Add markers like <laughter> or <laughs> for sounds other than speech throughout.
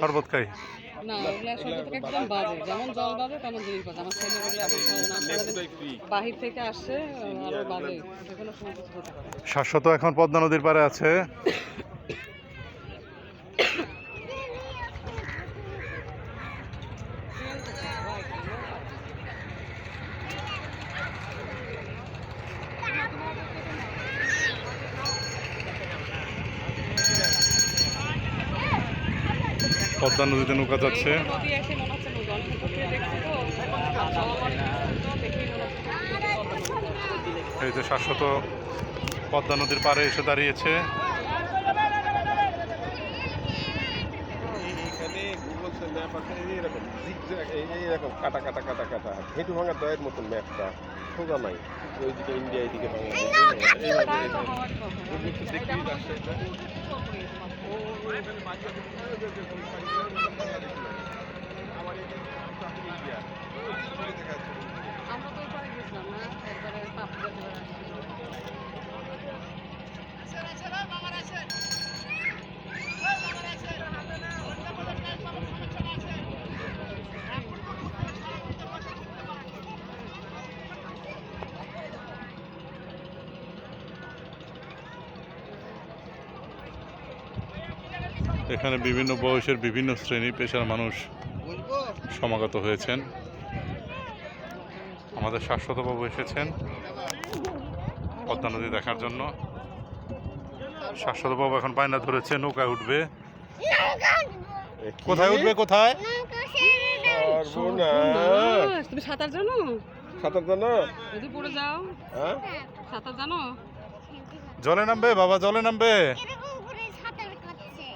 শরবত খাই। না ওগুলো শরবত একদম বাজে। যেমন জল বাজে তেমন জিনিস বাজে। আমার ছেলে ওগুলো এখন বাহির থেকে আসছে আরও বাজে। শাশ্বত এখন পদ্মা নদীর পাড়ে আছে। পদ্মা নদীতে নৌকা যাচ্ছে এই মনে মনে যে শাশ্বত পদ্মা নদীর পাড়ে এসে দাঁড়িয়েছে কাটা কাটা কাটা কাটা ওইদিকে ইন্ডিয়া এইদিকে বাংলাদেশ Thank you. এখানে বিভিন্ন বয়সের বিভিন্ন শ্রেণি পেশার মানুষ সমাগত হয়েছেন। আমাদের শাশ্বতবাবু এসেছেন পদ্মা নদী দেখার জন্য। শাশ্বতবাবু এখন পায়না ধরেছে নৌকায় উঠবে। কোথায় উঠবে কোথায়? তুমি সাঁতার জানো? সাঁতার জানো? যদি পড়ে যাও। হ্যাঁ? সাঁতার জানো? জলে নামবে বাবা জলে নামবে এরকম করে সাঁতার কাটছে এই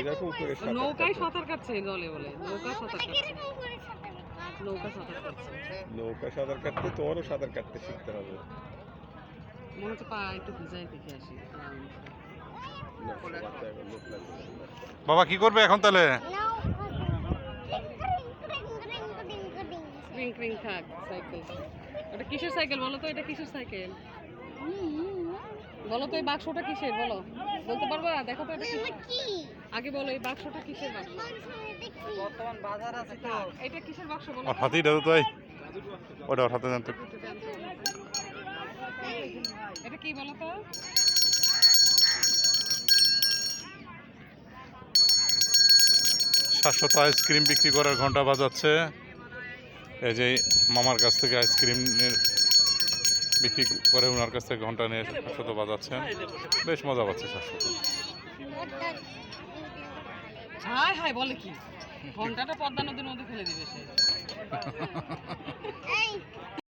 এরকম করে সাঁতার নৌকায় সাঁতার কাটছে জলে বলে। নৌকা সাঁতার কাটছে। এরকম সাঁতার কাটছে? নৌকা সাঁতার কাটছে। নৌকা সাঁতার কাটতে তোমারও সাঁতার কাটতে শিখতে হবে। মনে হচ্ছে পা একটু ভিজাই দেখে আসি। বাবা কি করবে এখন তাহলে? সাইকেল। এটা কিসের সাইকেল বলো তো? এটা কিসের সাইকেল? বলো তো এই বাক্সটা কিসের? বলো। বলতে পারবা? দেখো তো এটা কি আগে বলো এই বাক্সটা কিসের বাক্স? বর্তমান বাজার আছে তো। এটা কিসের বাক্স বলো? হাতেই দাও তো তাই ওটা ওর হাতে জানতো এটা কি বলো তো? শাশ্বত আইসক্রিম বিক্রি করার ঘণ্টা বাজাচ্ছে। এই যে মামার কাছ থেকে আইসক্রিমের বিক্রি করে ওনার কাছ থেকে ঘণ্টা নিয়ে শাশ্বত বাজাচ্ছেন। বেশ মজা পাচ্ছে শাশ্বত হায় হায় বলে কি? ঘন্টাটা পদ্মা নদীর মধ্যে ফেলে দিবে সে। <laughs>